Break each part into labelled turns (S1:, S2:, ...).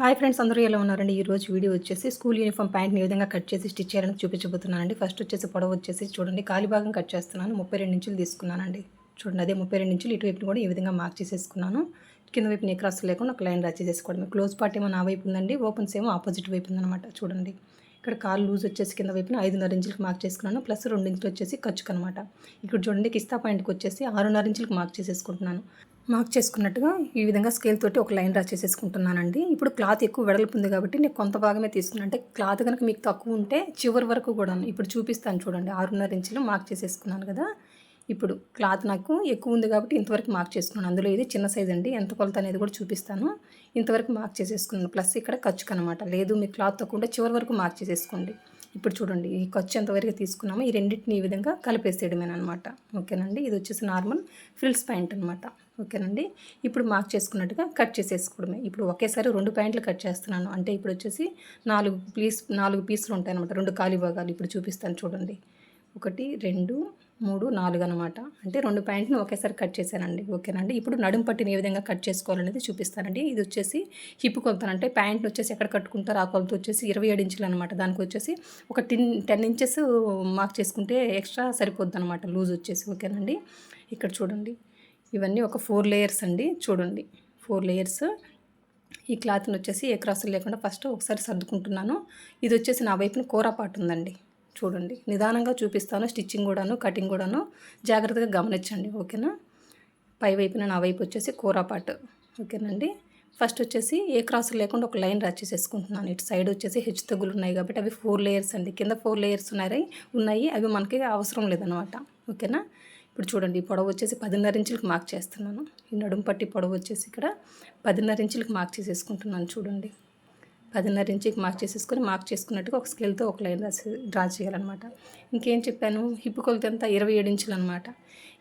S1: Hi friends అందరూ ఎలా ఉన్నారండి? ఈ రోజు వీడియో వచ్చేసి స్కూల్ యూనిఫామ్ ప్యాంట్ని ఏ విధంగా కట్ చేసి స్టిచ్ చేయాలని చూపించబోతున్నానండి. ఫస్ట్ వచ్చేసి పొడవు వచ్చేసి చూడండి కాలి భాగం కట్ చేస్తున్నాను ముప్పై రెండు ఇంచులు తీసుకున్నానండి. చూడండి అదే ముప్పై రెండు ఇంచులు ఇటువైపు కూడా ఈ విధంగా మార్క్ చేసేసుకున్నాను. కింద వైపు నెక్రాస్ లేకుండా ఒక లైన్ డ్రా చేసుకోవడం క్లోజ్ పార్ట్ ఏమో నా వైపు ఉందండి ఓపెన్స్ ఏమో ఆపోజిట్ వైపు ఉందన్నమాట చూడండి. ఇక్కడ కాలు లూజ్ వచ్చేసి కింద వైపున ఐదున్నర ఇంచులకు మార్క్ చేసుకున్నాను ప్లస్ రెండు ఇంచులు వచ్చేసి ఖర్చుకు అనమాట ఇక్కడ చూడండి కిస్తా పాయింట్కి వచ్చేసి ఆరున్నర ఇంచులకు మార్క్ చేసేసుకుంటున్నాను. మార్క్ చేసుకున్నట్టుగా ఈ విధంగా స్కేల్ తోటి ఒక లైన్ డ్రా చేసేసుకుంటున్నానండి. ఇప్పుడు క్లాత్ ఎక్కువ వెడల్పు ఉంది కాబట్టి నేను కొంత భాగమే తీసుకున్నాను అంటే క్లాత్ కనుక మీకు తక్కువ ఉంటే చివరి వరకు కూడా ఇప్పుడు చూపిస్తాను చూడండి. ఆరున్నర ఇంచులు మార్క్ చేసేసుకున్నాను కదా. ఇప్పుడు క్లాత్ నాకు ఎక్కువ ఉంది కాబట్టి ఇంతవరకు మార్క్ చేసుకున్నాను. అందులో ఇది చిన్న సైజ్ అండి. ఎంత కొలత అనేది కూడా చూపిస్తాను. ఇంతవరకు మార్క్ చేసేసుకున్నాను. ప్లస్ ఇక్కడ ఖర్చుకు అనమాట లేదు మీ క్లాత్ తక్కువ ఉంటే చివరి వరకు మార్క్ చేసేసుకోండి. ఇప్పుడు చూడండి ఈ ఖర్చు ఎంతవరకు తీసుకున్నామో ఈ రెండింటిని ఈ విధంగా కలిపేసేయడమేనమాట. ఓకేనండి? ఇది వచ్చేసి నార్మల్ ఫ్రిల్స్ ప్యాంట్ అనమాట ఓకేనండి? ఇప్పుడు మార్క్ చేసుకున్నట్టుగా కట్ చేసేసుకోవడమే. ఇప్పుడు ఒకేసారి రెండు ప్యాంట్లు కట్ చేస్తున్నాను. అంటే ఇప్పుడు వచ్చేసి నాలుగు పీస్ నాలుగు పీసులు ఉంటాయి అనమాట రెండు ఖాళీ భాగాలు ఇప్పుడు చూపిస్తాను చూడండి. ఒకటి రెండు మూడు నాలుగు అనమాట అంటే రెండు ప్యాంట్ని ఒకేసారి కట్ చేశానండి. ఓకేనండి? ఇప్పుడు నడుం పట్టిని ఏ విధంగా కట్ చేసుకోవాలనేది చూపిస్తానండి. ఇది వచ్చేసి హిప్ కొలతనంటే ప్యాంట్ వచ్చేసి ఎక్కడ కట్టుకుంటారు ఆ కొలత వచ్చేసి ఇరవై ఏడు ఇంచులు అనమాట దానికి వచ్చేసి ఒక టెన్ టెన్ ఇంచెస్ మార్క్ చేసుకుంటే ఎక్స్ట్రా సరిపోద్ది అనమాట లూజ్ వచ్చేసి. ఓకేనండి? ఇక్కడ చూడండి. ఇవన్నీ ఒక ఫోర్ లేయర్స్ అండి. చూడండి. Four layers. ఈ క్లాత్ని వచ్చేసి ఏ క్రాసులు లేకుండా ఫస్ట్ ఒకసారి సర్దుకుంటున్నాను. ఇది వచ్చేసి నా వైపున కూర పాటు ఉందండి. చూడండి. నిదానంగా చూపిస్తాను స్టిచ్చింగ్ కూడాను కటింగ్ కూడాను. జాగ్రత్తగా గమనించండి ఓకేనా? పై వైపున నా వైపు వచ్చేసి కూర పాటు ఓకేనండి? ఫస్ట్ వచ్చేసి ఏ క్రాస్ లేకుండా ఒక లైన్ డ్రా చేసేసుకుంటున్నాను. ఇటు సైడ్ వచ్చేసి హెచ్చు తగ్గులు ఉన్నాయి కాబట్టి అవి ఫోర్ లేయర్స్ అండి. కింద ఫోర్ లేయర్స్ ఉన్నాయి ఉన్నాయి. అవి మనకి అవసరం లేదనమాట ఓకేనా? ఇప్పుడు చూడండి ఈ పొడవు వచ్చేసి పదిన్నర ఇంచులకు మార్క్ చేస్తున్నాను. ఈ నడుము పట్టి పొడవు వచ్చేసి ఇక్కడ పదిన్నర ఇంచులకు మార్క్ చేసేసుకుంటున్నాను చూడండి. పదిన్నర ఇంచుకి మార్క్ చేసేసుకొని మార్క్ చేసుకున్నట్టుగా ఒక స్కేల్తో ఒక లైన్ రాసి డ్రా చేయాలన్నమాట. ఇంకేం చెప్పాను? హిప్ కొలత ఎంత? ఇరవై ఏడు ఇంచులు అనమాట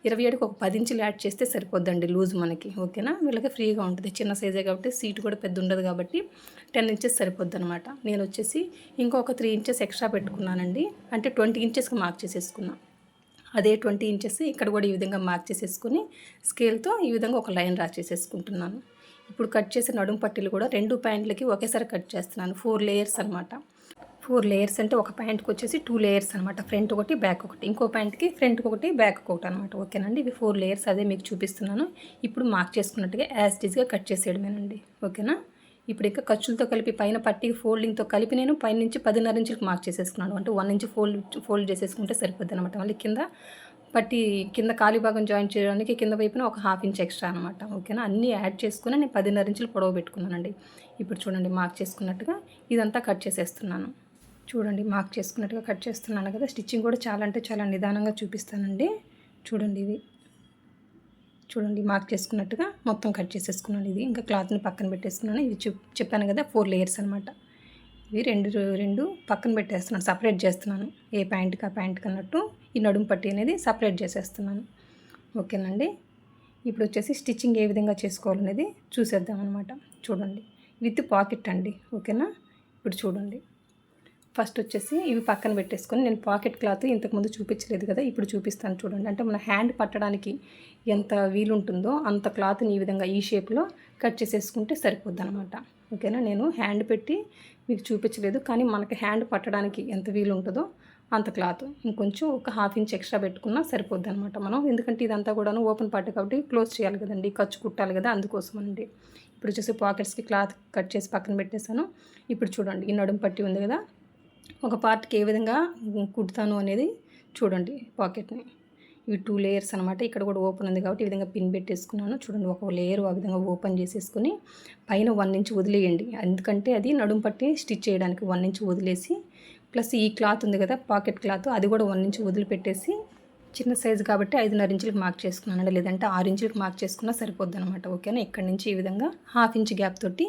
S1: ఇరవై ఏడుకి ఒక పది ఇంచులు యాడ్ చేస్తే సరిపోద్దండి లూజ్ మనకి ఓకేనా వీళ్ళకి ఫ్రీగా ఉంటుంది. చిన్న సైజే కాబట్టి సీట్ కూడా పెద్ద ఉండదు కాబట్టి టెన్ ఇంచెస్ సరిపోద్ది అనమాట నేను వచ్చేసి ఇంకొక త్రీ ఇంచెస్ ఎక్స్ట్రా పెట్టుకున్నానండి. అంటే ట్వంటీ ఇంచెస్కి మార్క్ చేసేసుకున్నాను అదే ట్వంటీ ఇంచెస్ ఇక్కడ కూడా ఈ విధంగా మార్క్ చేసేసుకుని స్కేల్తో ఈ విధంగా ఒక లైన్ డ్రా చేసేసుకుంటున్నాను. ఇప్పుడు కట్ చేసిన నడుము పట్టీలు కూడా రెండు ప్యాంట్లకి ఒకేసారి కట్ చేస్తున్నాను. ఫోర్ లేయర్స్ అనమాట ఫోర్ లేయర్స్ అంటే ఒక ప్యాంట్కి వచ్చేసి టూ లేయర్స్ అనమాట ఫ్రంట్ ఒకటి బ్యాక్ ఒకటి. ఇంకో ప్యాంట్కి ఫ్రంట్ ఒకటి బ్యాక్ ఒకటి అనమాట ఓకేనండి? ఇవి ఫోర్ లేయర్స్ అదే మీకు చూపిస్తున్నాను. ఇప్పుడు మార్క్ చేసుకున్నట్టుగా యాజ్ డిజ్గా కట్ చేసేయడమేనండి. ఓకేనా? ఇప్పుడు ఇంకా ఖర్చులతో కలిపి పైన పట్టి ఫోల్డింగ్తో కలిపి నేను పైన నుంచి పదిన్నర ఇంచులకు మార్క్ చేసేసుకున్నాను. అంటే వన్ ఇంచ్ ఫోల్డ్ ఫోల్డ్ చేసేసుకుంటే సరిపోద్ది అనమాట మళ్ళీ కింద పట్టి కింద ఖాళీ భాగం జాయిన్ చేయడానికి కింద వైపున ఒక హాఫ్ ఇంచ్ ఎక్స్ట్రా అనమాట ఓకేనా? అన్నీ యాడ్ చేసుకుని నేను పదిన్నర ఇంచులు పొడవు పెట్టుకున్నానండి. ఇప్పుడు చూడండి మార్క్ చేసుకున్నట్టుగా ఇదంతా కట్ చేసేస్తున్నాను. చూడండి మార్క్ చేసుకున్నట్టుగా కట్ చేస్తున్నాను కదా స్టిచ్చింగ్ కూడా చాలా అంటే చాలా నిదానంగా చూపిస్తానండి. చూడండి ఇవి. చూడండి మార్క్ చేసుకున్నట్టుగా మొత్తం కట్ చేసేసుకున్నాను ఇది. ఇంకా క్లాత్ని పక్కన పెట్టేసుకున్నాను. ఇది చెప్పాను కదా ఫోర్ లేయర్స్ అనమాట ఇవి రెండు రెండు పక్కన పెట్టేస్తున్నాను. సపరేట్ చేస్తున్నాను. ఏ ప్యాంట్కి ఆ ప్యాంట్కి అన్నట్టు ఈ నడుము పట్టి అనేది సపరేట్ చేసేస్తున్నాను. ఓకేనండి? ఇప్పుడు వచ్చేసి స్టిచ్చింగ్ ఏ విధంగా చేసుకోవాలనేది చూసేద్దాం అనమాట చూడండి. విత్ పాకెట్ అండి. ఓకేనా? ఇప్పుడు చూడండి. ఫస్ట్ వచ్చేసి ఇవి పక్కన పెట్టేసుకొని నేను పాకెట్ క్లాత్ ఇంతకుముందు చూపించలేదు కదా ఇప్పుడు చూపిస్తాను చూడండి. అంటే మన హ్యాండ్ పట్టడానికి ఎంత వీలుంటుందో అంత క్లాత్ని ఈ విధంగా ఈ షేప్లో కట్ చేసేసుకుంటే సరిపోద్ది అనమాట ఓకేనా? నేను హ్యాండ్ పెట్టి మీకు చూపించలేదు. కానీ మనకి హ్యాండ్ పట్టడానికి ఎంత వీలు ఉంటుందో అంత క్లాత్. ఇంకొంచెం ఒక హాఫ్ ఇంచ్ ఎక్స్ట్రా పెట్టుకున్నా సరిపోద్ది అనమాట మనం. ఎందుకంటే ఇదంతా కూడాను ఓపెన్ పార్ట్ కాబట్టి క్లోజ్ చేయాలి కదండి. ఖర్చు కుట్టాలి కదా అందుకోసం అండి ఇప్పుడు వచ్చేసి పాకెట్స్కి క్లాత్ కట్ చేసి పక్కన పెట్టేశాను. ఇప్పుడు చూడండి ఈ నడుము పట్టి ఉంది కదా. ఒక పార్ట్కి ఏ విధంగా కుడతాను అనేది చూడండి పాకెట్ని. ఇవి టూ లేయర్స్ అనమాట ఇక్కడ కూడా ఓపెన్ ఉంది కాబట్టి ఈ విధంగా పిన్ పెట్టేసుకున్నాను. చూడండి ఒక లేయర్ ఆ విధంగా ఓపెన్ చేసేసుకుని పైన వన్ ఇంచ్ వదిలేయండి. ఎందుకంటే అది నడుము పట్టి స్టిచ్ చేయడానికి వన్ ఇంచ్ వదిలేసి ప్లస్ ఈ క్లాత్ ఉంది కదా పాకెట్ క్లాత్ అది కూడా వన్ ఇంచ్ వదిలిపెట్టేసి చిన్న సైజు కాబట్టి ఐదున్నర ఇంచులకు మార్క్ చేసుకున్నాను లేదంటే ఆరు ఇంచులకు మార్క్ చేసుకున్నా సరిపోద్ది అనమాట ఓకేనా? ఇక్కడ నుంచి ఈ విధంగా హాఫ్ ఇంచ్ గ్యాప్ తోటి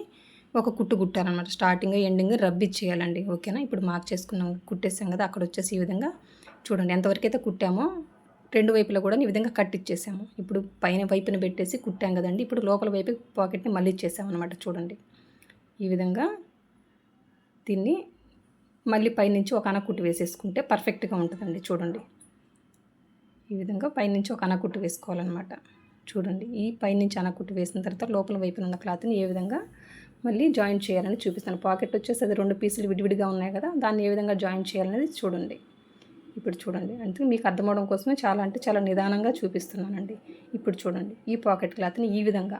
S1: ఒక కుట్టు కుట్టారనమాట స్టార్టింగ్ ఎండింగ్ రబ్ ఇచ్చేయాలండి. ఓకేనా? ఇప్పుడు మార్క్ చేసుకున్నాం కుట్టేసాం కదా అక్కడ వచ్చేసి ఈ విధంగా చూడండి ఎంతవరకు అయితే కుట్టామో రెండు వైపులా కూడా ఈ విధంగా కట్ ఇచ్చేసాము ఇప్పుడు పైన వైపున పెట్టేసి కుట్టాం కదండి. ఇప్పుడు లోపల వైపు పాకెట్ని మళ్ళీ ఇచ్చేసాము అనమాట చూడండి. ఈ విధంగా దీన్ని మళ్ళీ పైనుంచి ఒక అనకుట్టు వేసేసుకుంటే పర్ఫెక్ట్గా ఉంటుందండి చూడండి. ఈ విధంగా పైనుంచి ఒక అనకుట్టు వేసుకోవాలన్నమాట చూడండి. ఈ పైనుంచి అనకుట్టు వేసిన తర్వాత లోపల వైపున ఉన్న క్లాత్ని ఏ విధంగా మళ్ళీ జాయిన్ చేయాలని చూపిస్తాను. పాకెట్ వచ్చేసి అది రెండు పీసులు విడివిడిగా ఉన్నాయి కదా దాన్ని ఏ విధంగా జాయిన్ చేయాలనేది చూడండి. ఇప్పుడు చూడండి. అందుకే మీకు అర్థమవడం కోసమే చాలా అంటే చాలా నిదానంగా చూపిస్తున్నానండి. ఇప్పుడు చూడండి. ఈ పాకెట్ క్లాత్ని ఈ విధంగా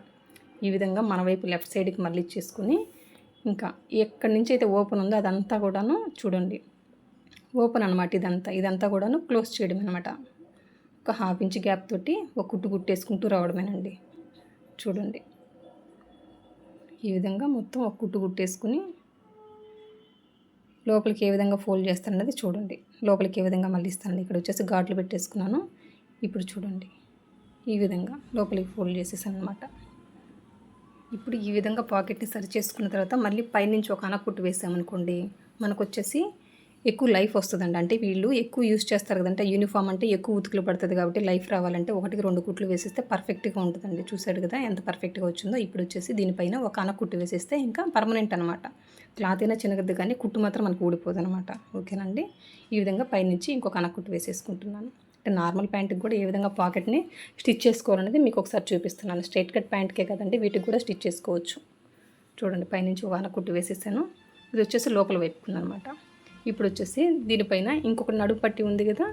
S1: ఈ విధంగా మన వైపు లెఫ్ట్ సైడ్కి మళ్ళీ చేసుకుని ఇంకా ఎక్కడి నుంచి అయితే ఓపెన్ ఉందో అదంతా కూడాను చూడండి. ఓపెన్ అనమాట ఇదంతా. ఇదంతా కూడాను క్లోజ్ చేయడం అనమాట ఒక హాఫ్ ఇంచ్ గ్యాప్ తోటి ఒక కుట్టు కుట్టేసుకుంటూ రావడమేనండి. చూడండి. ఈ విధంగా మొత్తం ఒక కుట్టు కుట్టేసుకుని లోపలికి ఏ విధంగా ఫోల్డ్ చేస్తానన్నది చూడండి. లోపలికి ఏ విధంగా మళ్ళీ ఇస్తానండి ఇక్కడ వచ్చేసి ఘాట్లు పెట్టేసుకున్నాను. ఇప్పుడు చూడండి. ఈ విధంగా లోపలికి ఫోల్డ్ చేసేసాను అనమాట ఇప్పుడు ఈ విధంగా పాకెట్ని సరి చేసుకున్న తర్వాత మళ్ళీ పైనుంచి ఒక అనకుట్టు వేసామనుకోండి మనకు వచ్చేసి ఎక్కువ లైఫ్ వస్తుందండి. అంటే వీళ్ళు ఎక్కువ యూస్ చేస్తారు కదంటే యూనిఫామ్ అంటే ఎక్కువ ఉతుకులు పడుతుంది కాబట్టి లైఫ్ రావాలంటే ఒకటికి రెండు కుట్లు వేసేస్తే పర్ఫెక్ట్గా ఉంటుందండి. చూసాడు కదా ఎంత పర్ఫెక్ట్గా వచ్చిందో ఇప్పుడు వచ్చేసి దీనిపైన ఒక అనకుట్టు వేసేస్తే ఇంకా పర్మనెంట్ అనమాట క్లాత్ అయినా చిన్నగద్దు కానీ కుట్టు మాత్రం మనకు ఊడిపోదు అనమాట ఓకేనండి? ఈ విధంగా పైనుంచి ఇంకొక అనకుట్టు వేసేసుకుంటున్నాను. అంటే నార్మల్ ప్యాంట్కి కూడా ఏ విధంగా పాకెట్ని స్టిచ్ చేసుకోవాలనేది మీకు ఒకసారి చూపిస్తున్నాను. స్ట్రైట్ కట్ ప్యాంట్కే కదండి వీటికి కూడా స్టిచ్ చేసుకోవచ్చు. చూడండి పైనుంచి ఒక అనకుట్టు వేసేసాను. ఇది వచ్చేసి లోపల వైపుకుందనమాట ఇప్పుడు వచ్చేసి దీనిపైన ఇంకొక నడుపు పట్టి ఉంది కదా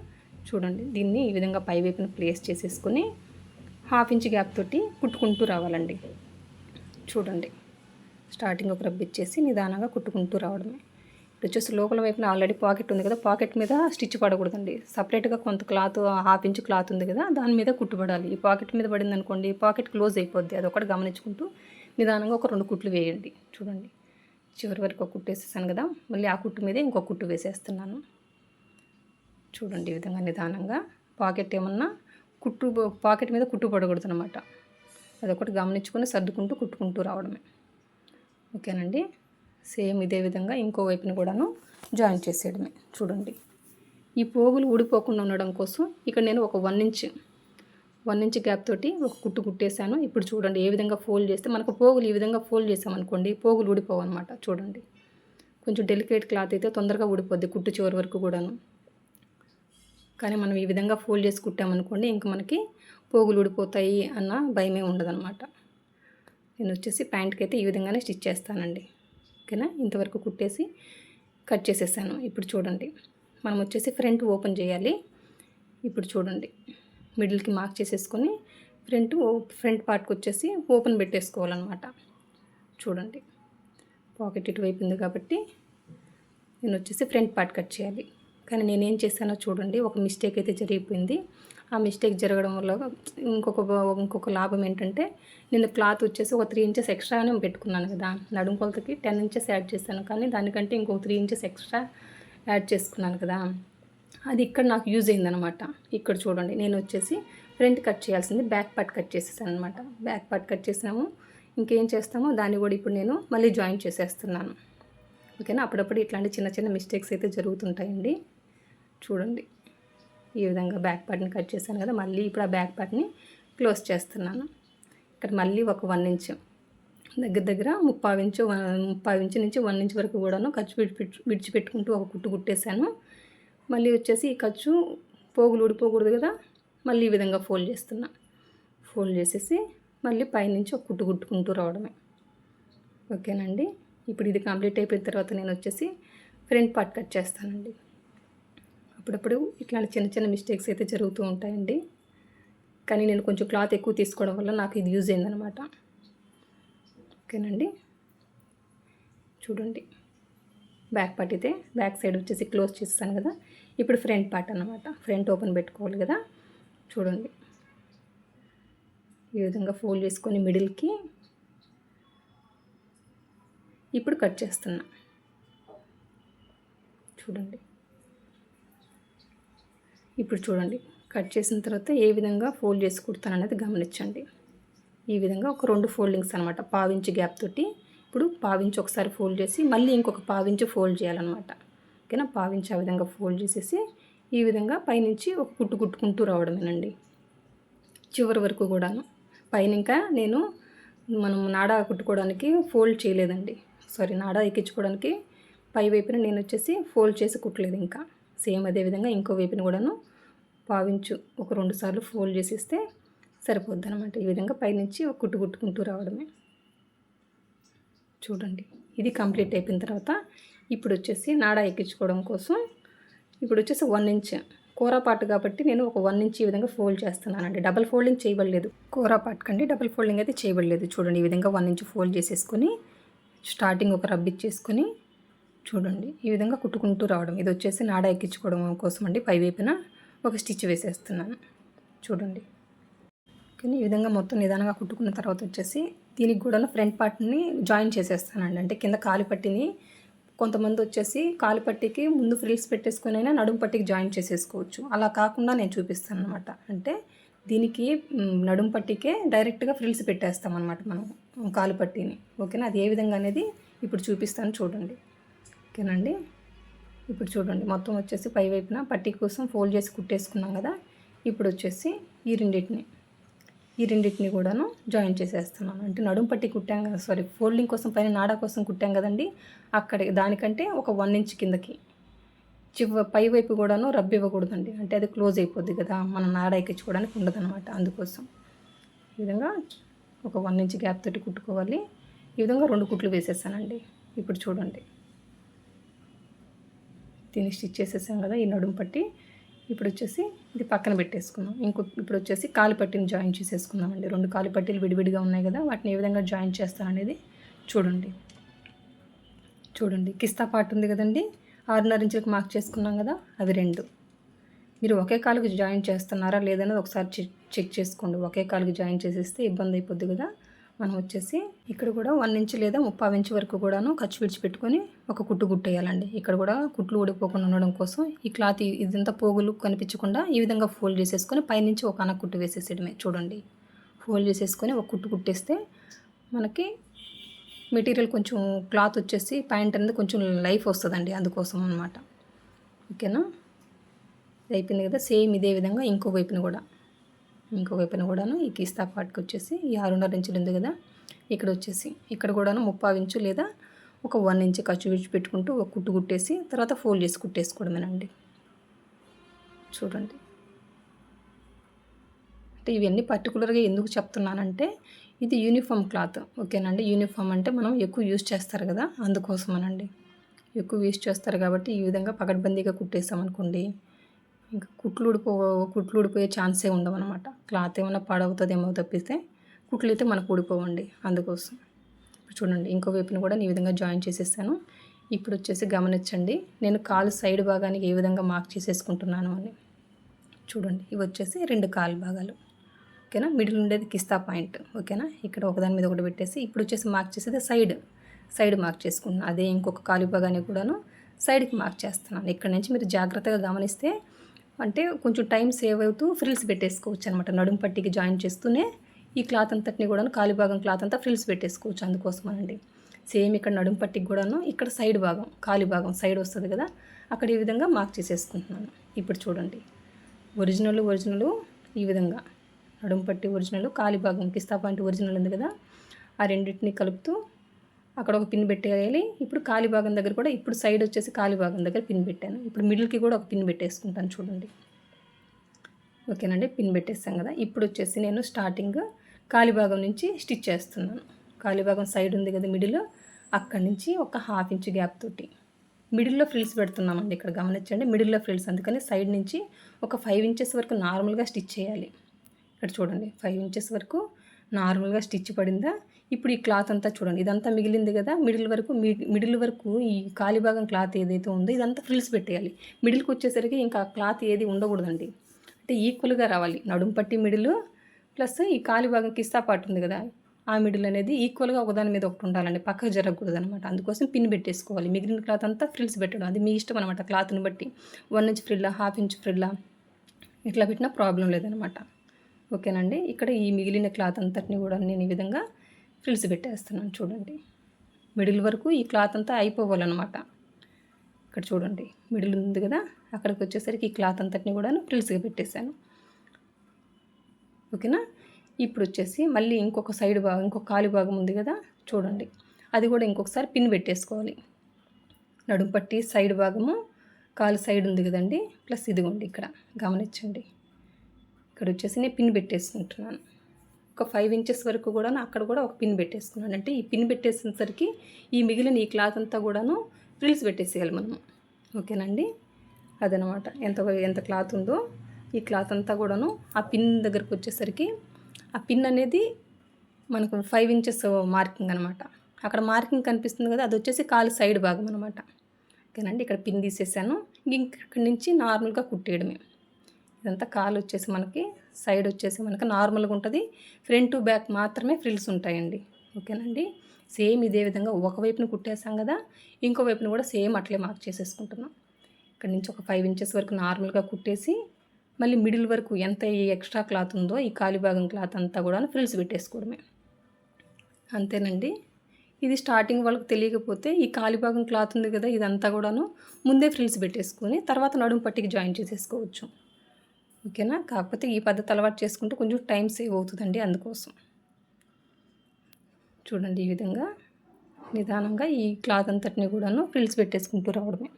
S1: చూడండి. దీన్ని ఈ విధంగా పై వైపున ప్లేస్ చేసేసుకుని హాఫ్ ఇంచ్ గ్యాప్ తోటి కుట్టుకుంటూ రావాలండి. చూడండి. స్టార్టింగ్ ఒక రబ్ ఇచ్చేసి నిదానంగా కుట్టుకుంటూ రావడమే. ఇప్పుడు వచ్చేసి లోపల వైపున ఆల్రెడీ పాకెట్ ఉంది కదా పాకెట్ మీద స్టిచ్ పడకూడదండి. సపరేట్గా కొంత క్లాత్ హాఫ్ ఇంచ్ క్లాత్ ఉంది కదా దాని మీద కుట్టుబడాలి. ఈ పాకెట్ మీద పడింది అనుకోండి పాకెట్ క్లోజ్ అయిపోద్ది. అది ఒకటి గమనించుకుంటూ నిదానంగా ఒక రెండు కుట్లు వేయండి. చూడండి. చివరి వరకు ఒక కుట్టు వేసేసాను కదా మళ్ళీ ఆ కుట్టు మీదే ఇంకో కుట్టు వేసేస్తున్నాను. చూడండి ఈ విధంగా నిదానంగా. పాకెట్ ఏమన్నా కుట్టు పాకెట్ మీద కుట్టు పడకూడదు అనమాట అదొకటి గమనించుకొని సర్దుకుంటూ కుట్టుకుంటూ రావడమే. ఓకేనండి? సేమ్ ఇదే విధంగా ఇంకో వైపుని కూడాను జాయిన్ చేసేయడమే. చూడండి. ఈ పోగులు ఊడిపోకుండా ఉండడం కోసం ఇక్కడ నేను ఒక one inch one inch gap తోటి ఒక కుట్టు కుట్టేశాను. ఇప్పుడు చూడండి ఏ విధంగా ఫోల్డ్ చేస్తే మనకు పోగులు ఈ విధంగా ఫోల్డ్ చేసామనుకోండి పోగులు ఊడిపోవు అనమాట చూడండి కొంచెం డెలికేట్ క్లాత్ అయితే తొందరగా ఊడిపోద్ది కుట్టు చివరి వరకు కూడాను. కానీ మనం ఈ విధంగా ఫోల్డ్ చేసి కుట్టామనుకోండి ఇంక మనకి పోగులు ఊడిపోతాయి అన్న భయమే ఉండదన్నమాట. నేను వచ్చేసి ప్యాంట్కి అయితే ఈ విధంగానే స్టిచ్ చేస్తానండి. ఓకేనా? ఇంతవరకు కుట్టేసి కట్ చేసేసాను. ఇప్పుడు చూడండి మనం వచ్చేసి ఫ్రంట్ ఓపెన్ చేయాలి. ఇప్పుడు చూడండి. మిడిల్కి మార్క్ చేసేసుకొని ఫ్రంట్ ఫ్రంట్ పార్ట్కి వచ్చేసి ఓపెన్ పెట్టేసుకోవాలన్నమాట. చూడండి. పాకెట్ ఇటువైపు ఉంది కాబట్టి నేను వచ్చేసి ఫ్రంట్ పార్ట్ కట్ చేయాలి. కానీ నేనేం చేశానో చూడండి ఒక మిస్టేక్ అయితే జరిగిపోయింది. ఆ మిస్టేక్ జరగడం వల్ల ఇంకొక ఇంకొక లాభం ఏంటంటే నేను క్లాత్ వచ్చేసి ఒక త్రీ ఇంచెస్ ఎక్స్ట్రానే పెట్టుకున్నాను కదా. నడుము కొలతకి టెన్ ఇంచెస్ యాడ్ చేశాను. కానీ దానికంటే ఇంకొక త్రీ ఇంచెస్ ఎక్స్ట్రా యాడ్ చేసుకున్నాను కదా. అది ఇక్కడ నాకు యూజ్ అయిందనమాట ఇక్కడ చూడండి నేను వచ్చేసి ఫ్రంట్ కట్ చేయాల్సింది బ్యాక్ పార్ట్ కట్ చేసేసాను అనమాట బ్యాక్ పార్ట్ కట్ చేసాము ఇంకేం చేస్తామో దాన్ని కూడా ఇప్పుడు నేను మళ్ళీ జాయిన్ చేసేస్తున్నాను. ఓకేనా? అప్పుడప్పుడు ఇట్లాంటి చిన్న చిన్న మిస్టేక్స్ అయితే జరుగుతుంటాయండి. చూడండి ఈ విధంగా బ్యాక్ పార్ట్ని కట్ చేశాను కదా మళ్ళీ ఇప్పుడు ఆ బ్యాక్ పార్ట్ని క్లోజ్ చేస్తున్నాను. ఇక్కడ మళ్ళీ ఒక వన్ ఇంచ్ దగ్గర దగ్గర ముప్పావు ఇంచు ముప్పావు ఇంచు నుంచి వన్ ఇంచ్ వరకు కూడాను ఖర్చు విడిచి విడిచిపెట్టుకుంటూ ఒక కుట్టు కుట్టేశాను. మళ్ళీ వచ్చేసి ఈ ఖర్చు పోగులు ఊడిపోకూడదు కదా. మళ్ళీ ఈ విధంగా ఫోల్డ్ చేస్తున్నా. ఫోల్డ్ చేసేసి మళ్ళీ పైనుంచి ఒక కుట్టు కుట్టుకుంటూ రావడమే. ఓకేనండి? ఇప్పుడు ఇది కంప్లీట్ అయిపోయిన తర్వాత నేను వచ్చేసి ఫ్రంట్ పార్ట్ కట్ చేస్తానండి. అప్పుడప్పుడు ఇట్లాంటి చిన్న చిన్న మిస్టేక్స్ అయితే జరుగుతూ ఉంటాయండి. కానీ నేను కొంచెం క్లాత్ ఎక్కువ తీసుకోవడం వల్ల నాకు ఇది యూజ్ అయిందనమాట ఓకేనండి? చూడండి. బ్యాక్ పార్ట్ అయితే బ్యాక్ సైడ్ వచ్చేసి క్లోజ్ చేస్తాను కదా. ఇప్పుడు ఫ్రంట్ పార్ట్ అనమాట ఫ్రంట్ ఓపెన్ పెట్టుకోవాలి కదా. చూడండి. ఈ విధంగా ఫోల్డ్ చేసుకొని మిడిల్కి ఇప్పుడు కట్ చేస్తున్నా. చూడండి. ఇప్పుడు చూడండి. కట్ చేసిన తర్వాత ఏ విధంగా ఫోల్డ్ చేసి కుడతాను అనేది గమనించండి. ఈ విధంగా ఒక రెండు ఫోల్డింగ్స్ అనమాట పావించి గ్యాప్ తోటి ఇప్పుడు పావించి ఒకసారి ఫోల్డ్ చేసి మళ్ళీ ఇంకొక పావించి ఫోల్డ్ చేయాలన్నమాట. ఓకేనా పావించి ఆ విధంగా ఫోల్డ్ చేసేసి ఈ విధంగా పైనుంచి ఒక కుట్టు కుట్టుకుంటూ రావడమేనండి. చివరి వరకు కూడాను. పైన ఇంకా నేను మనం నాడా కుట్టుకోవడానికి ఫోల్డ్ చేయలేదండి. సారీ నాడా ఎక్కించుకోవడానికి పై వైపున నేను వచ్చేసి ఫోల్డ్ చేసి కుట్టలేదు ఇంకా. సేమ్ అదే విధంగా ఇంకో వైపున కూడాను పావించు ఒక రెండు సార్లు ఫోల్డ్ చేసేస్తే సరిపోద్ది అనమాట ఈ విధంగా పైనుంచి ఒక కుట్టు కుట్టుకుంటూ రావడమే. చూడండి. ఇది కంప్లీట్ అయిపోయిన తర్వాత ఇప్పుడు వచ్చేసి నాడా ఎక్కించుకోవడం కోసం ఇప్పుడు వచ్చేసి వన్ ఇంచ్ కూర పార్ట్ కాబట్టి నేను ఒక వన్ ఇంచ్ ఈ విధంగా ఫోల్డ్ చేస్తున్నానండి. డబల్ ఫోల్డింగ్ చేయబడలేదు. కూర పార్ట్ కండి డబల్ ఫోల్డింగ్ అయితే చేయబడలేదు. చూడండి ఈ విధంగా వన్ ఇంచ్ ఫోల్డ్ చేసేసుకొని స్టార్టింగ్ ఒక రబ్ ఇచ్చేసుకొని చూడండి ఈ విధంగా కుట్టుకుంటూ రావడం. ఇది వచ్చేసి నాడా ఎక్కించుకోవడం కోసం అండి. పై వైపున ఒక స్టిచ్ వేసేస్తున్నాను. చూడండి. కానీ ఈ విధంగా మొత్తం నిదానంగా కుట్టుకున్న తర్వాత వచ్చేసి దీనికి కూడా ఫ్రంట్ పార్ట్ని జాయిన్ చేసేస్తానండి. అంటే కింద కాలు పట్టిని కొంతమంది వచ్చేసి కాలు పట్టికి ముందు ఫ్రిల్స్ పెట్టేసుకుని అయినా నడుము పట్టికి జాయిన్ చేసేసుకోవచ్చు. అలా కాకుండా నేను చూపిస్తాను అనమాట అంటే దీనికి నడుము పట్టికే డైరెక్ట్గా ఫ్రిల్స్ పెట్టేస్తాం అనమాట మనం కాలు పట్టిని. ఓకేనా? అది ఏ విధంగా అనేది ఇప్పుడు చూపిస్తాను చూడండి. ఓకేనండి? ఇప్పుడు చూడండి. మొత్తం వచ్చేసి పై వైపున పట్టీ కోసం ఫోల్డ్ చేసి కుట్టేసుకున్నాం కదా? ఇప్పుడు వచ్చేసి ఈ రెండింటిని. ఈ రెండింటిని కూడాను జాయిన్ చేసేస్తున్నాను. అంటే నడుము పట్టి కుట్టాం కదా సారీ ఫోల్డింగ్ కోసం పైన నాడా కోసం కుట్టాం కదండి అక్కడ దానికంటే ఒక వన్ ఇంచ్ కిందకి. చివ పై వైపు కూడాను రబ్ ఇవ్వకూడదండి. అంటే అది క్లోజ్ అయిపోద్ది కదా మనం నాడ ఎక్కించుకోవడానికి ఉండదన్నమాట అందుకోసం. ఈ విధంగా ఒక వన్ ఇంచ్ గ్యాప్ తోటి కుట్టుకోవాలి. ఈ విధంగా రెండు కుట్లు వేసేసానండి. ఇప్పుడు చూడండి. దీన్ని స్టిచ్ చేసేసాం కదా ఈ నడుము పట్టి. ఇప్పుడు వచ్చేసి ఇది పక్కన పెట్టేసుకున్నాం ఇంకో ఇప్పుడు వచ్చేసి కాలు పట్టిని జాయిన్ చేసేసుకుందామండి. రెండు కాలు పట్టీలు విడివిడిగా ఉన్నాయి కదా వాటిని ఏ విధంగా జాయిన్ చేస్తాననేది చూడండి. చూడండి కిస్తా పార్ట్ ఉంది కదండి ఆరున్నర ఇంచులకు మార్క్ చేసుకున్నాం కదా అవి రెండు. మీరు ఒకే కాలుకి జాయిన్ చేస్తున్నారా లేదనేది ఒకసారి చెక్ చెక్ చేసుకోండి. ఒకే కాలుకి జాయిన్ చేసేస్తే ఇబ్బంది అయిపోద్ది కదా మనం వచ్చేసి ఇక్కడ కూడా వన్ ఇంచ్ లేదా ముప్పై ఇంచ్ వరకు కూడాను ఖర్చు విడిచిపెట్టుకొని ఒక కుట్టు కుట్టేయాలండి. ఇక్కడ కూడా కుట్లు ఊడిపోకుండా ఉండడం కోసం ఈ క్లాత్ ఇదంతా పోగులు కనిపించకుండా ఈ విధంగా ఫోల్డ్ చేసేసుకొని పైనుంచి ఒక అన్న కుట్టు వేసేసేయడమే. చూడండి. ఫోల్డ్ చేసేసుకొని ఒక కుట్టు కుట్టేస్తే మనకి మెటీరియల్ కొంచెం క్లాత్ వచ్చేసి ప్యాంట్ అనేది కొంచెం లైఫ్ వస్తుందండి అందుకోసం అనమాట ఓకేనా? అయిపోయింది కదా? సేమ్ ఇదే విధంగా ఇంకో వైపున కూడా. ఇంకో వైపున కూడాను ఈ కిస్తా పార్ట్కి వచ్చేసి ఈ ఆరున్నర ఇంచులు ఉంది కదా ఇక్కడ వచ్చేసి. ఇక్కడ కూడాను ముప్పావు ఇంచు లేదా ఒక వన్ ఇంచ్ ఖర్చు విడిచి పెట్టుకుంటూ ఒక కుట్టు కుట్టేసి తర్వాత ఫోల్డ్ చేసి కుట్టేసుకోవడమేనండి. చూడండి. అంటే ఇవన్నీ పర్టికులర్గా ఎందుకు చెప్తున్నానంటే ఇది యూనిఫామ్ క్లాత్ ఓకేనండి? యూనిఫామ్ అంటే మనం ఎక్కువ యూజ్ చేస్తారు కదా అందుకోసమనండి. ఎక్కువ యూజ్ చేస్తారు కాబట్టి ఈ విధంగా పకడ్బందీగా కుట్టేసామనుకోండి ఇంకా కుట్లు ఊడిపో కుట్లు ఊడిపోయే ఛాన్సే ఉండవన్నమాట. క్లాత్ ఏమైనా పాడవుతుందేమో తప్పిస్తే కుట్లు అయితే మనకు ఊడిపోవండి అందుకోసం. ఇప్పుడు చూడండి ఇంకో వైపున కూడా నేను ఈ విధంగా జాయిన్ చేసేసాను. ఇప్పుడు వచ్చేసి గమనించండి నేను కాలు సైడ్ భాగానికి ఏ విధంగా మార్క్ చేసేసుకుంటున్నాను అని. చూడండి ఇవి వచ్చేసి రెండు కాలు భాగాలు. ఓకేనా? మిడిల్ ఉండేది కిస్తా పాయింట్. ఓకేనా? ఇక్కడ ఒకదాని మీద ఒకటి పెట్టేసి ఇప్పుడు వచ్చేసి మార్క్ చేసేది సైడ్. సైడ్ మార్క్ చేసుకుంటున్నాను అదే ఇంకొక కాలు భాగానికి కూడాను సైడ్కి మార్క్ చేస్తున్నాను. ఇక్కడ నుంచి మీరు జాగ్రత్తగా గమనిస్తే అంటే కొంచెం టైం సేవ్ అవుతూ ఫ్రిల్స్ పెట్టేసుకోవచ్చు అనమాట నడుము పట్టికి జాయిన్ చేస్తూనే ఈ క్లాత్ అంతటిని కూడాను కాలి భాగం క్లాత్ అంతా ఫ్రిల్స్ పెట్టేసుకోవచ్చు అందుకోసమనండి. సేమ్ ఇక్కడ నడుము పట్టికి కూడాను ఇక్కడ సైడ్ భాగం కాలి భాగం సైడ్ వస్తుంది కదా అక్కడ ఈ విధంగా మార్క్ చేసేసుకుంటున్నాను. ఇప్పుడు చూడండి. ఒరిజినల్ ఒరిజినల్ ఈ విధంగా. నడుము పట్టి ఒరిజినల్ కాలి భాగం కిస్తా పాయింట్ ఒరిజినల్ ఉంది కదా ఆ రెండింటిని కలుపుతూ అక్కడ ఒక పిన్ పెట్టేయాలి. ఇప్పుడు కాలి భాగం దగ్గర కూడా ఇప్పుడు సైడ్ వచ్చేసి కాలి భాగం దగ్గర పిన్ పెట్టాను. ఇప్పుడు మిడిల్కి కూడా ఒక పిన్ పెట్టేసుకుంటాను చూడండి. ఓకేనండి? పిన్ పెట్టేస్తాం కదా. ఇప్పుడు వచ్చేసి నేను స్టార్టింగ్ కాలి భాగం నుంచి స్టిచ్ చేస్తున్నాను. కాలి భాగం సైడ్ ఉంది కదా మిడిల్ అక్కడి నుంచి ఒక హాఫ్ ఇంచ్ గ్యాప్ తోటి. మిడిల్లో ఫ్రిల్స్ పెడుతున్నామండి ఇక్కడ గమనించండి. మిడిల్లో ఫ్రిల్స్ అందుకని సైడ్ నుంచి ఒక ఫైవ్ ఇంచెస్ వరకు నార్మల్గా స్టిచ్ చేయాలి. ఇక్కడ చూడండి ఫైవ్ ఇంచెస్ వరకు నార్మల్గా స్టిచ్ పడిందా? ఇప్పుడు ఈ క్లాత్ అంతా చూడండి. ఇదంతా మిగిలింది కదా మిడిల్ వరకు మిడిల్ వరకు ఈ ఖాళీ భాగం క్లాత్ ఏదైతే ఉందో ఇదంతా ఫ్రిల్స్ పెట్టేయాలి. మిడిల్కి వచ్చేసరికి ఇంకా క్లాత్ ఏది ఉండకూడదండి. అంటే ఈక్వల్గా రావాలి. నడుం పట్టి మిడిల్ ప్లస్ ఈ ఖాళీ భాగం కిస్తా పార్ట్ ఉంది కదా ఆ మిడిల్ అనేది ఈక్వల్గా ఒకదాని మీద ఒకటి ఉండాలండి. పక్కకు జరగకూడదు అనమాట అందుకోసం పిన్ పెట్టేసుకోవాలి. మిగిలిన క్లాత్ అంతా ఫ్రిల్స్ పెట్టడం. అది మీ ఇష్టం అనమాట క్లాత్ని బట్టి. వన్ ఇంచ్ ఫ్రిల్లా హాఫ్ ఇంచ్ ఫ్రిల్లా ఇట్లా పెట్టినా ప్రాబ్లం లేదనమాట ఓకేనండి? ఇక్కడ ఈ మిగిలిన క్లాత్ అంతటిని కూడా నేను ఈ విధంగా ఫ్రిల్స్ పెట్టేస్తున్నాను చూడండి. మిడిల్ వరకు ఈ క్లాత్ అంతా అయిపోవాలన్నమాట. ఇక్కడ చూడండి మిడిల్ ఉంది కదా అక్కడికి వచ్చేసరికి ఈ క్లాత్ అంతటిని కూడా ఫ్రిల్స్గా పెట్టేశాను. ఓకేనా? ఇప్పుడు వచ్చేసి మళ్ళీ ఇంకొక సైడ్ భాగం ఇంకొక కాలి భాగం ఉంది కదా చూడండి. అది కూడా ఇంకొకసారి పిన్ పెట్టేసుకోవాలి. నడుము పట్టి సైడ్ భాగము కాలు సైడ్ ఉంది కదండి ప్లస్ ఇదిగోండి ఇక్కడ గమనించండి. ఇక్కడ వచ్చేసి నేను పిన్ పెట్టేసుకుంటున్నాను. ఒక ఫైవ్ ఇంచెస్ వరకు కూడా అక్కడ కూడా ఒక పిన్ పెట్టేసుకున్నాను. అంటే ఈ పిన్ పెట్టేసినసరికి ఈ మిగిలిన ఈ క్లాత్ అంతా కూడాను ఫ్రిల్స్ పెట్టేసేయాలి మనం. ఓకేనండి అదనమాట. ఎంత ఎంత క్లాత్ ఉందో ఈ క్లాత్ అంతా కూడాను ఆ పిన్ దగ్గరకు వచ్చేసరికి ఆ పిన్ అనేది మనకు ఫైవ్ ఇంచెస్ మార్కింగ్ అనమాట. అక్కడ మార్కింగ్ కనిపిస్తుంది కదా అది వచ్చేసి కాలు సైడ్ భాగం అనమాట. ఓకేనండి ఇక్కడ పిన్ తీసేసాను. ఇంక ఇక్కడి నుంచి నార్మల్గా కుట్టేయడమే. ఇదంతా కాలు వచ్చేసి మనకి సైడ్ వచ్చేసి మనకి నార్మల్గా ఉంటుంది. ఫ్రంట్ టు బ్యాక్ మాత్రమే ఫ్రిల్స్ ఉంటాయండి. ఓకేనండి? సేమ్ ఇదే విధంగా ఒకవైపును కుట్టేసాం కదా ఇంకో వైపున కూడా సేమ్ అట్లే మార్క్ చేసేసుకుంటున్నాం. ఇక్కడ నుంచి ఒక ఫైవ్ ఇంచెస్ వరకు నార్మల్గా కుట్టేసి మళ్ళీ మిడిల్ వరకు ఎంత ఈ ఎక్స్ట్రా క్లాత్ ఉందో ఈ కాలి భాగం క్లాత్ అంతా కూడా ఫ్రిల్స్ పెట్టేసుకోవడమే. అంతేనండి? ఇది స్టార్టింగ్ వాళ్ళకి తెలియకపోతే ఈ కాలి భాగం క్లాత్ ఉంది కదా ఇదంతా కూడాను ముందే ఫ్రిల్స్ పెట్టేసుకొని తర్వాత నడుము పట్టికి జాయిన్ చేసేసుకోవచ్చు. ఓకేనా? కాకపోతే ఈ పద్ధతి అలవాటు చేసుకుంటే కొంచెం టైం సేవ్ అవుతుందండి అందుకోసం. చూడండి ఈ విధంగా. నిదానంగా ఈ క్లాత్ అంతటిని కూడాను ఫ్రిల్స్ పెట్టేసుకుంటూ రావడమే.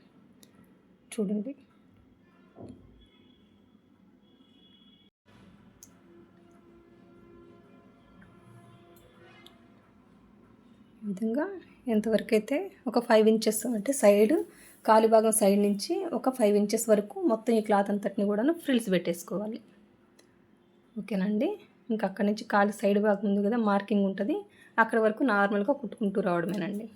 S1: చూడండి. ఈ విధంగా ఎంతవరకు అయితే ఒక ఫైవ్ ఇంచెస్ అంటే సైడ్ కాలి భాగం సైడ్ నుంచి ఒక ఫైవ్ ఇంచెస్ వరకు మొత్తం ఈ క్లాత్ అంతటిని కూడా ఫ్రిల్స్ పెట్టేసుకోవాలి. ఓకేనండి? ఇంకా అక్కడి నుంచి కాలి సైడ్ భాగం ఉంది కదా మార్కింగ్ ఉంటుంది. అక్కడ వరకు నార్మల్గా కుట్టుకుంటూ రావడమేనండి.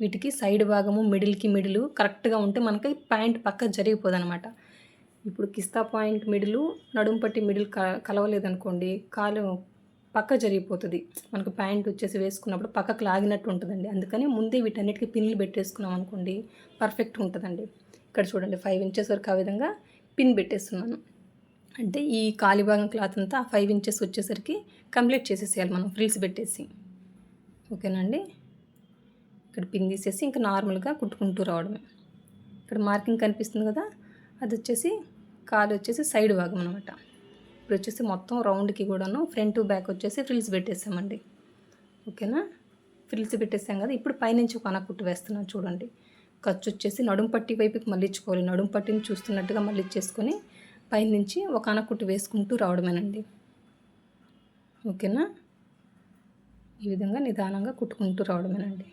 S1: వీటికి సైడ్ భాగము మిడిల్కి మిడిల్ కరెక్ట్గా ఉంటే మనకి ప్యాంట్ పక్క జరిగిపోదు అనమాట ఇప్పుడు కిస్తా పాయింట్ మిడిల్ నడుంపట్టి మిడిల్ క కలవలేదనుకోండి కాలు పక్క జరిగిపోతుంది. మనకు ప్యాంట్ వచ్చేసి వేసుకున్నప్పుడు పక్కకు లాగినట్టు ఉంటుందండి. అందుకని ముందే వీటన్నిటికీ పిన్లు పెట్టేసుకున్నాం అనుకోండి పర్ఫెక్ట్ ఉంటుందండి. ఇక్కడ చూడండి ఫైవ్ ఇంచెస్ వరకు ఆ విధంగా పిన్ పెట్టేస్తున్నాను. అంటే ఈ కాలి భాగం క్లాత్ అంతా ఫైవ్ ఇంచెస్ వచ్చేసరికి కంప్లీట్ చేసేసేయాలి మనం ఫ్రిల్స్ పెట్టేసి. ఓకేనండి ఇక్కడ పిన్ తీసేసి ఇంకా నార్మల్గా కుట్టుకుంటూ రావడమే. ఇక్కడ మార్కింగ్ కనిపిస్తుంది కదా అది వచ్చేసి కాలు వచ్చేసి సైడ్ భాగం అనమాట ఇప్పుడు వచ్చేసి మొత్తం రౌండ్కి కూడాను ఫ్రంట్ బ్యాక్ వచ్చేసి ఫ్రిల్స్ పెట్టేసామండి. ఓకేనా? ఫ్రిల్స్ పెట్టేసాం కదా ఇప్పుడు పైనుంచి ఒక అనకుట్టు వేస్తున్నాను చూడండి. ఖర్చు వచ్చేసి నడుం పట్టి వైపుకి మళ్ళించుకోవాలి నడుం పట్టిని చూస్తున్నట్టుగా మళ్ళించేసుకొని పైనుంచి ఒక అనకుట్టు వేసుకుంటూ రావడమేనండి. ఓకేనా? ఈ విధంగా నిదానంగా కుట్టుకుంటూ రావడమేనండి.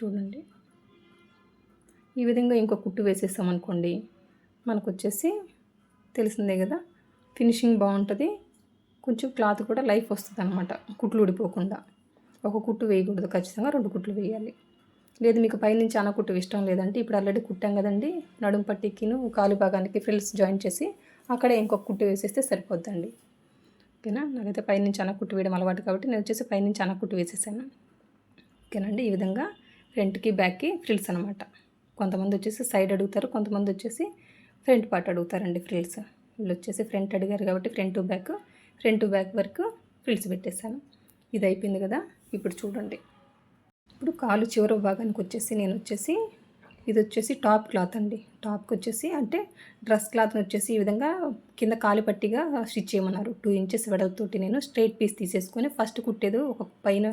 S1: చూడండి. ఈ విధంగా ఇంకో కుట్టు వేసేసామనుకోండి మనకు వచ్చేసి తెలిసిందే కదా ఫినిషింగ్ బాగుంటుంది కొంచెం క్లాత్ కూడా లైఫ్ వస్తుంది అనమాట కుట్లు ఊడిపోకుండా. ఒక కుట్టు వేయకూడదు ఖచ్చితంగా రెండు కుట్లు వేయాలి. లేదు మీకు పైనుంచి అన్న కుట్టు ఇష్టం లేదంటే ఇప్పుడు ఆల్రెడీ కుట్టాం కదండి నడుం పట్టికిను కాలు భాగానికి ఫ్రిల్స్ జాయిన్ చేసి అక్కడే ఇంకొక కుట్టు వేసేస్తే సరిపోద్దండి. ఓకేనా? నాకైతే పైనుంచి అన్న కుట్టు వేయడం అలవాటు కాబట్టి నేను వచ్చేసి పైనుంచి అన్న కుట్టు వేసేసాను. ఓకేనండి? ఈ విధంగా ఫ్రంట్కి బ్యాక్కి ఫ్రిల్స్ అనమాట కొంతమంది వచ్చేసి సైడ్ అడుగుతారు కొంతమంది వచ్చేసి ఫ్రంట్ పార్ట్ అడుగుతారండి ఫ్రిల్స్. వీళ్ళు వచ్చేసి ఫ్రంట్ అడిగారు కాబట్టి front to back front to back వరకు ఫ్రిల్స్ పెట్టేశాను. ఇది అయిపోయింది కదా ఇప్పుడు చూడండి. ఇప్పుడు కాలు చివరి భాగానికి వచ్చేసి నేను వచ్చేసి ఇది వచ్చేసి టాప్ క్లాత్ అండి. టాప్కి వచ్చేసి అంటే డ్రెస్ క్లాత్ని వచ్చేసి ఈ విధంగా కింద కాలిపట్టిగా స్టిచ్ చేయమన్నారు. టూ ఇంచెస్ వెడల్తోటి నేను స్ట్రైట్ పీస్ తీసేసుకొని ఫస్ట్ కుట్టేది ఒక పైన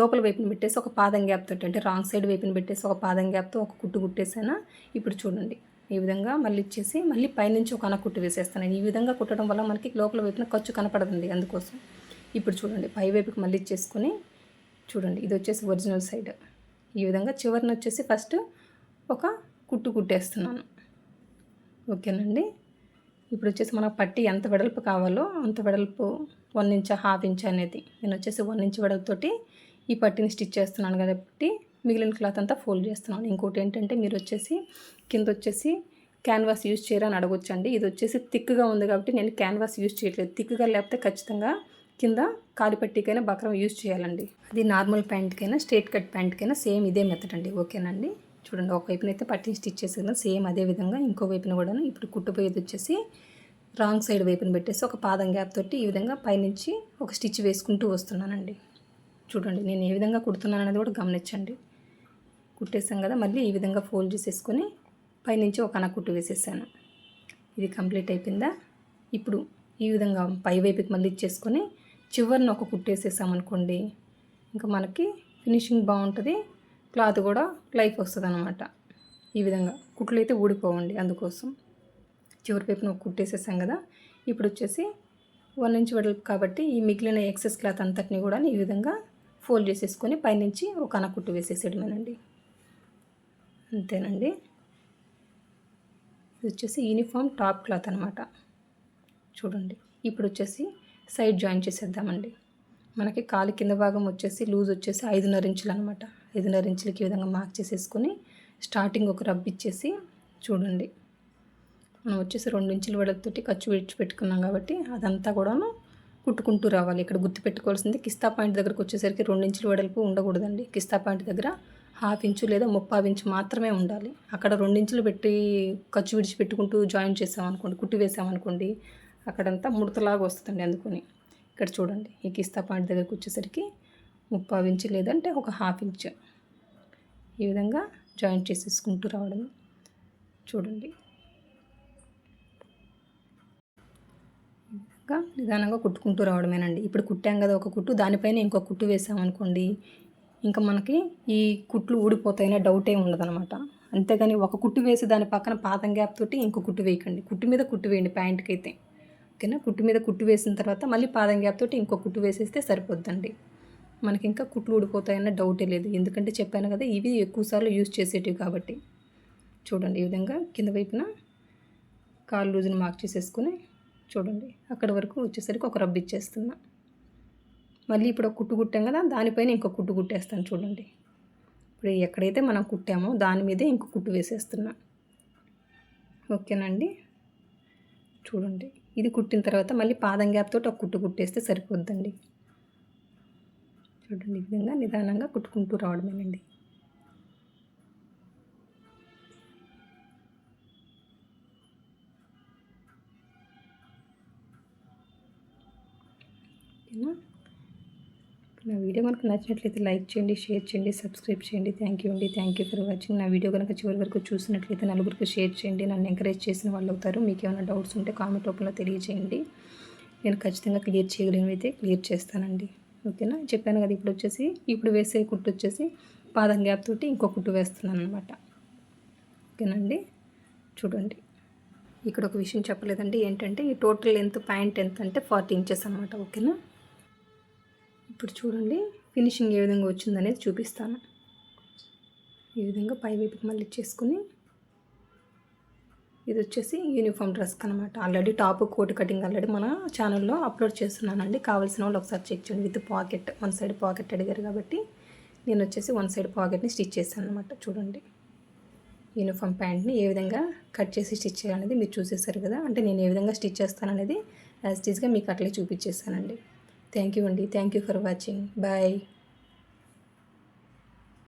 S1: లోపల వైపున పెట్టేసి ఒక పాదం గ్యాప్ తోటి అంటే రాంగ్ సైడ్ వైపున పెట్టేసి ఒక పాదం గ్యాప్తో ఒక కుట్టు కుట్టేసాను? ఇప్పుడు చూడండి. ఈ విధంగా మళ్ళీ ఇచ్చేసి మళ్ళీ పైనుంచి ఒక అన్న కుట్టు వేసేస్తాను. ఈ విధంగా కుట్టడం వల్ల మనకి లోపల వైపున ఖర్చు కనపడదండి అందుకోసం. ఇప్పుడు చూడండి. పై వైపుకి మళ్ళీ ఇచ్చేసుకొని చూడండి. ఇది వచ్చేసి ఒరిజినల్ సైడ్. ఈ విధంగా చివరిని వచ్చేసి ఫస్ట్ ఒక కుట్టు కుట్టేస్తున్నాను. ఓకేనండి? ఇప్పుడు వచ్చేసి మనకు పట్టి ఎంత వెడల్పు కావాలో అంత వెడల్పు వన్ ఇంచ్ హాఫ్ ఇంచ్ అనేది. నేను వచ్చేసి వన్ ఇంచ్ వెడల్పుతోటి ఈ పట్టిని స్టిచ్ చేస్తున్నాను కాబట్టి మిగిలిన క్లాత్ అంతా ఫోల్డ్ చేస్తున్నాను. ఇంకోటి ఏంటంటే మీరు వచ్చేసి కింద వచ్చేసి క్యాన్వాస్ యూజ్ చేయరని అడగొచ్చండి. ఇది వచ్చేసి థిక్గా ఉంది కాబట్టి నేను క్యాన్వాస్ యూజ్ చేయట్లేదు. థిక్గా లేకపోతే ఖచ్చితంగా కింద కాలిపట్టికైనా బక్రం యూజ్ చేయాలండి. అది నార్మల్ ప్యాంట్కైనా స్ట్రేట్ కట్ ప్యాంట్కైనా సేమ్ ఇదే మెథడ్ అండి. ఓకేనండి? చూడండి ఒక వైపున అయితే పట్టిని స్టిచ్ చేసేది సేమ్ అదే విధంగా ఇంకో వైపున కూడా ఇప్పుడు కుట్టుపోయేది వచ్చేసి రాంగ్ సైడ్ వైపున పెట్టేసి ఒక పాదం గ్యాప్ తోటి ఈ విధంగా పైనుంచి ఒక స్టిచ్ వేసుకుంటూ వస్తున్నానండి. చూడండి నేను ఏ విధంగా కుడుతున్నాను అనేది కూడా గమనించండి. కుట్టేసాం కదా మళ్ళీ ఈ విధంగా ఫోల్డ్ చేసేసుకొని పైనుంచి ఒక అన కుట్టు వేసేసాను. ఇది కంప్లీట్ అయిపోయిందా? ఇప్పుడు ఈ విధంగా పై వైపుకి మళ్ళీ ఇచ్చేసుకొని చివరిని ఒక కుట్టేసేసామనుకోండి ఇంకా మనకి ఫినిషింగ్ బాగుంటుంది. క్లాత్ కూడా లైఫ్ వస్తుంది అనమాట ఈ విధంగా కుట్లు అయితే ఊడిపోవండి అందుకోసం. చివరి వైపున ఒక కుట్టేసేసాం కదా ఇప్పుడు వచ్చేసి వన్ ఇంచ్ వెడల్పు కాబట్టి ఈ మిగిలిన ఎక్సెస్ క్లాత్ అంతటిని కూడా ఈ విధంగా ఫోల్డ్ చేసేసుకొని పైనుంచి ఒక అన కుట్టు వేసేసేయడమేనండి. అంతేనండి. ఇది వచ్చేసి యూనిఫామ్ టాప్ క్లాత్ అనమాట చూడండి ఇప్పుడు వచ్చేసి సైడ్ జాయిన్ చేసేద్దామండి. మనకి కాలు కింద భాగం వచ్చేసి లూజ్ వచ్చేసి ఐదున్నర ఇంచులు అనమాట ఐదున్నర ఇంచులకి ఈ విధంగా మార్క్ చేసేసుకొని స్టార్టింగ్ ఒక రబ్ ఇచ్చేసి చూడండి. మనం వచ్చేసి రెండు ఇంచుల వెడల్తోటి ఖర్చు విడిచి పెట్టుకున్నాం కాబట్టి అదంతా కూడాను కుట్టుకుంటూ రావాలి. ఇక్కడ గుర్తుపెట్టుకోవాల్సింది కిస్తా పాయింట్ దగ్గరకు వచ్చేసరికి రెండు ఇంచుల వెడల్పు ఉండకూడదండి. కిస్తా పాయింట్ దగ్గర హాఫ్ ఇంచు లేదా ముప్పై ఇంచు మాత్రమే ఉండాలి. అక్కడ రెండించులు పెట్టి ఖర్చు విడిచి పెట్టుకుంటూ జాయిన్ చేసామనుకోండి కుట్టి వేసామనుకోండి అక్కడంతా ముడతలాగా వస్తుందండి అందుకని. ఇక్కడ చూడండి ఈ కిస్తా పాయింట్ దగ్గరకు వచ్చేసరికి ముప్పై ఇంచు లేదంటే ఒక హాఫ్ ఇంచు. ఈ విధంగా జాయిన్ చేసేసుకుంటూ రావడం చూడండి. ఇంకా నిదానంగా కుట్టుకుంటూ రావడమేనండి. ఇప్పుడు కుట్టాం కదా ఒక కుట్టు దానిపైన ఇంకో కుట్టు వేసామనుకోండి ఇంకా మనకి ఈ కుట్లు ఊడిపోతాయనే డౌటే ఉండదనమాట అంతేగాని ఒక కుట్టు వేసి దాని పక్కన పాతం గ్యాప్ తోటి ఇంకో కుట్టు వేయకండి. కుట్టు మీద కుట్టు వేయండి ప్యాంట్కి అయితే. ఓకేనా? కుట్టు మీద కుట్టు వేసిన తర్వాత మళ్ళీ పాదం గ్యాప్ తోటి ఇంకో కుట్టు వేసేస్తే సరిపోద్దండి. మనకి ఇంకా కుట్లు ఊడిపోతాయన్న డౌటే లేదు. ఎందుకంటే చెప్పాను కదా ఇవి ఎక్కువసార్లు యూజ్ చేసేటివి కాబట్టి. చూడండి ఈ విధంగా కింద వైపున కాలు లూజుని మార్క్ చేసేసుకుని చూడండి. అక్కడ వరకు వచ్చేసరికి ఒక రబ్ ఇచ్చేస్తున్నా. మళ్ళీ ఇప్పుడు ఒక కుట్టు కుట్టాం కదా దానిపైన ఇంకో కుట్టు కుట్టేస్తాను చూడండి. ఇప్పుడు ఎక్కడైతే మనం కుట్టామో దాని మీదే ఇంకో కుట్టు వేసేస్తున్నా. ఓకేనండి? చూడండి. ఇది కుట్టిన తర్వాత మళ్ళీ పాదం గ్యాప్ తోటి ఒక కుట్టు కుట్టేస్తే సరిపోద్దండి. చూడండి ఈ విధంగా నిదానంగా కుట్టుకుంటూ రావడమేనండి. ఓకేనా? నా వీడియో కనుక నచ్చినట్లయితే లైక్ చేయండి షేర్ చేయండి సబ్స్క్రైబ్ చేయండి. థ్యాంక్ యూ అండి. Thank you for watching. నా వీడియో కనుక చివరి వరకు చూసినట్లయితే నలుగురికి షేర్ చేయండి. నన్ను ఎంకరేజ్ చేసిన వాళ్ళు అవుతారు. మీకు ఏమైనా డౌట్స్ ఉంటే కామెంట్ రూపంలో తెలియజేయండి. నేను ఖచ్చితంగా క్లియర్ చేయగలిగినైతే క్లియర్ చేస్తానండి. ఓకేనా? చెప్పాను కదా ఇప్పుడు వచ్చేసి ఇప్పుడు వేసే కుట్టు వచ్చేసి పాదం గ్యాప్ తోటి ఇంకో కుట్టు వేస్తున్నాను అనమాట ఓకేనండి? చూడండి. ఇక్కడ ఒక విషయం చెప్పలేదండి. ఏంటంటే ఈ టోటల్ లెంత్ ప్యాంట్ ఎంత అంటే ఫార్టీ ఇంచెస్ అనమాట ఓకేనా? ఇప్పుడు చూడండి ఫినిషింగ్ ఏ విధంగా వచ్చిందనేది చూపిస్తాను. ఈ విధంగా పై వైపుకి మళ్ళీ చేసుకుని ఇది వచ్చేసి యూనిఫామ్ డ్రెస్ అనమాట already top coat cutting already మన ఛానల్లో అప్లోడ్ చేస్తున్నానండి. కావాల్సిన వాళ్ళు ఒకసారి చెక్ చేయండి. With pocket one side pocket అడిగారు కాబట్టి నేను వచ్చేసి వన్ సైడ్ పాకెట్ని స్టిచ్ చేశాను అనమాట చూడండి. యూనిఫామ్ ప్యాంట్ని ఏ విధంగా కట్ చేసి స్టిచ్ చేయాలనేది మీరు చూసేసారు కదా. అంటే నేను ఏ విధంగా స్టిచ్ చేస్తాననేది యాజ్ టీజ్గా మీకు అట్లే చూపించేసానండి థ్యాంక్ యూ అండి. Thank you for watching bye